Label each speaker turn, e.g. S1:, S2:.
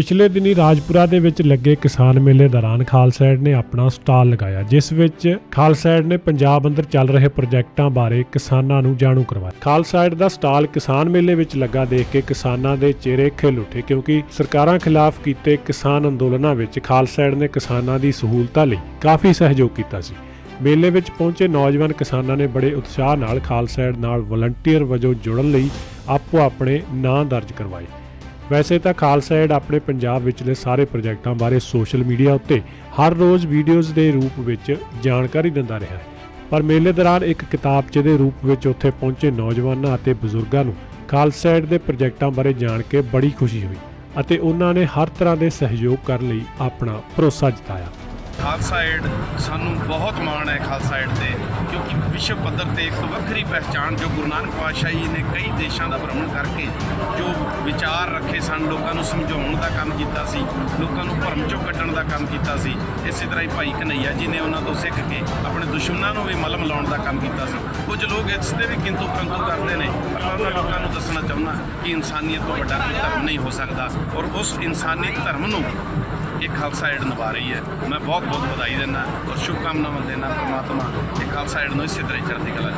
S1: ਪਿਛਲੇ ਦਿਨੀ ਰਾਜਪੁਰਾ ਦੇ ਵਿੱਚ ਲੱਗੇ ਕਿਸਾਨ ਮੇਲੇ ਦੌਰਾਨ ਖਾਲਸਾਇਡ ਨੇ ਆਪਣਾ ਸਟਾਲ ਲਗਾਇਆ, ਜਿਸ ਵਿੱਚ ਖਾਲਸਾ ਨੇ ਪੰਜਾਬ ਅੰਦਰ ਚੱਲ ਰਹੇ ਪ੍ਰੋਜੈਕਟਾਂ ਬਾਰੇ ਕਿਸਾਨਾਂ ਨੂੰ ਜਾਣੂ ਕਰਵਾਇਆ। ਖਾਲਸਾ ਏਡ ਦਾ ਸਟਾਲ ਕਿਸਾਨ ਮੇਲੇ ਵਿੱਚ ਲੱਗਾ ਦੇਖ ਕੇ ਕਿਸਾਨਾਂ ਦੇ ਚਿਹਰੇ ਖਿਲ ਉੱਠੇ, ਕਿਉਂਕਿ ਸਰਕਾਰਾਂ ਖਿਲਾਫ ਕੀਤੇ ਕਿਸਾਨ ਅੰਦੋਲਨਾਂ ਵਿੱਚ ਖਾਲਸਾ ਨੇ ਕਿਸਾਨਾਂ ਦੀ ਸਹੂਲਤਾਂ ਲਈ ਕਾਫੀ ਸਹਿਯੋਗ ਕੀਤਾ ਸੀ। ਮੇਲੇ ਵਿੱਚ ਪਹੁੰਚੇ ਨੌਜਵਾਨ ਕਿਸਾਨਾਂ ਨੇ ਬੜੇ ਉਤਸ਼ਾਹ ਨਾਲ ਖਾਲਸਾ ਨਾਲ ਵਲੰਟੀਅਰ ਵਜੋਂ ਜੁੜਨ ਲਈ ਆਪੋ ਆਪਣੇ ਨਾਂ ਦਰਜ ਕਰਵਾਏ। ਵੈਸੇ ਤਾਂ ਖਾਲਸਾ ਏਡ ਆਪਣੇ ਪੰਜਾਬ ਵਿਚਲੇ ਸਾਰੇ ਪ੍ਰੋਜੈਕਟਾਂ ਬਾਰੇ ਸੋਸ਼ਲ ਮੀਡੀਆ ਉੱਤੇ ਹਰ ਰੋਜ਼ ਵੀਡੀਓਜ਼ ਦੇ ਰੂਪ ਵਿੱਚ ਜਾਣਕਾਰੀ ਦਿੰਦਾ ਰਿਹਾ ਹੈ। ਪਰ ਮੇਲੇ ਦੌਰਾਨ ਇੱਕ ਕਿਤਾਬਚੇ ਦੇ ਰੂਪ ਵਿੱਚ ਉੱਥੇ ਪਹੁੰਚੇ ਨੌਜਵਾਨਾਂ ਅਤੇ ਬਜ਼ੁਰਗਾਂ ਨੂੰ ਖਾਲਸਾ ਏਡ ਦੇ ਪ੍ਰੋਜੈਕਟਾਂ ਬਾਰੇ ਜਾਣ ਕੇ ਬੜੀ ਖੁਸ਼ੀ ਹੋਈ ਅਤੇ ਉਹਨਾਂ ਨੇ ਹਰ ਤਰ੍ਹਾਂ ਦੇ ਸਹਿਯੋਗ ਕਰਨ ਲਈ ਆਪਣਾ ਭਰੋਸਾ ਜਤਾਇਆ।
S2: ਖਾਲਸਾ ਏਡ ਸਾਨੂੰ ਬਹੁਤ ਮਾਣ ਹੈ ਖਾਲਸਾ ਏਡ ਤੇ, ਕਿਉਂਕਿ ਵਿਸ਼ਵ ਪੱਧਰ ਤੇ ਇੱਕ ਵੱਖਰੀ ਪਹਿਚਾਣ ਜੋ ਗੁਰੂ ਨਾਨਕ ਪਾਤਸ਼ਾਹ ਜੀ ਨੇ ਕਈ ਦੇਸ਼ਾਂ ਦਾ ਭ੍ਰਮਣ ਕਰਕੇ ਜੋ ਵਿਚਾਰ ਰੱਖੇ ਸਨ, ਲੋਕਾਂ ਨੂੰ ਸਮਝਾਉਣ ਦਾ ਕੰਮ ਕੀਤਾ ਸੀ, ਲੋਕਾਂ ਨੂੰ ਭਰਮ ਚੋਂ ਕੱਢਣ ਦਾ ਕੰਮ ਕੀਤਾ ਸੀ, ਇਸੇ ਤਰ੍ਹਾਂ ਹੀ ਭਾਈ ਕਨਈਆ ਜੀ ਨੇ ਉਹਨਾਂ ਤੋਂ ਸਿੱਖ ਕੇ ਆਪਣੇ ਦੁਸ਼ਮਣਾਂ ਨੂੰ ਵੀ ਮਲਮ ਲਾਉਣ ਦਾ ਕੰਮ ਕੀਤਾ ਸੀ। ਕੁਝ ਲੋਕ ਇਸ ਤੇ ਵੀ ਕਿੰਤੂ ਪਰੰਤੂ ਕਰਦੇ ਨੇ, ਪਰ ਮੈਂ ਉਹਨਾਂ ਲੋਕਾਂ ਨੂੰ ਦੱਸਣਾ ਚਾਹੁੰਦਾ ਕਿ ਇਨਸਾਨੀਅਤ ਤੋਂ ਵੱਡਾ ਕੋਈ ਧਰਮ ਨਹੀਂ ਹੋ ਸਕਦਾ ਔਰ ਉਸ ਇਨਸਾਨੀਅਤ ਧਰਮ ਨੂੰ ਇਹ ਖਾਲਸਾ ਏਡ ਨਿਭਾ ਰਹੀ ਹੈ। ਮੈਂ ਬਹੁਤ ਬਹੁਤ ਵਧਾਈ ਦਿੰਦਾ ਔਰ ਸ਼ੁਭਕਾਮਨਾਵਾਂ ਦਿੰਦਾ ਪਰਮਾਤਮਾ ਇਹ ਖਾਲਸਾ ਏਡ ਨੂੰ ਇਸੇ ਤਰ੍ਹਾਂ ਚੜ੍ਹਦੀ ਕਲਾ ਚ।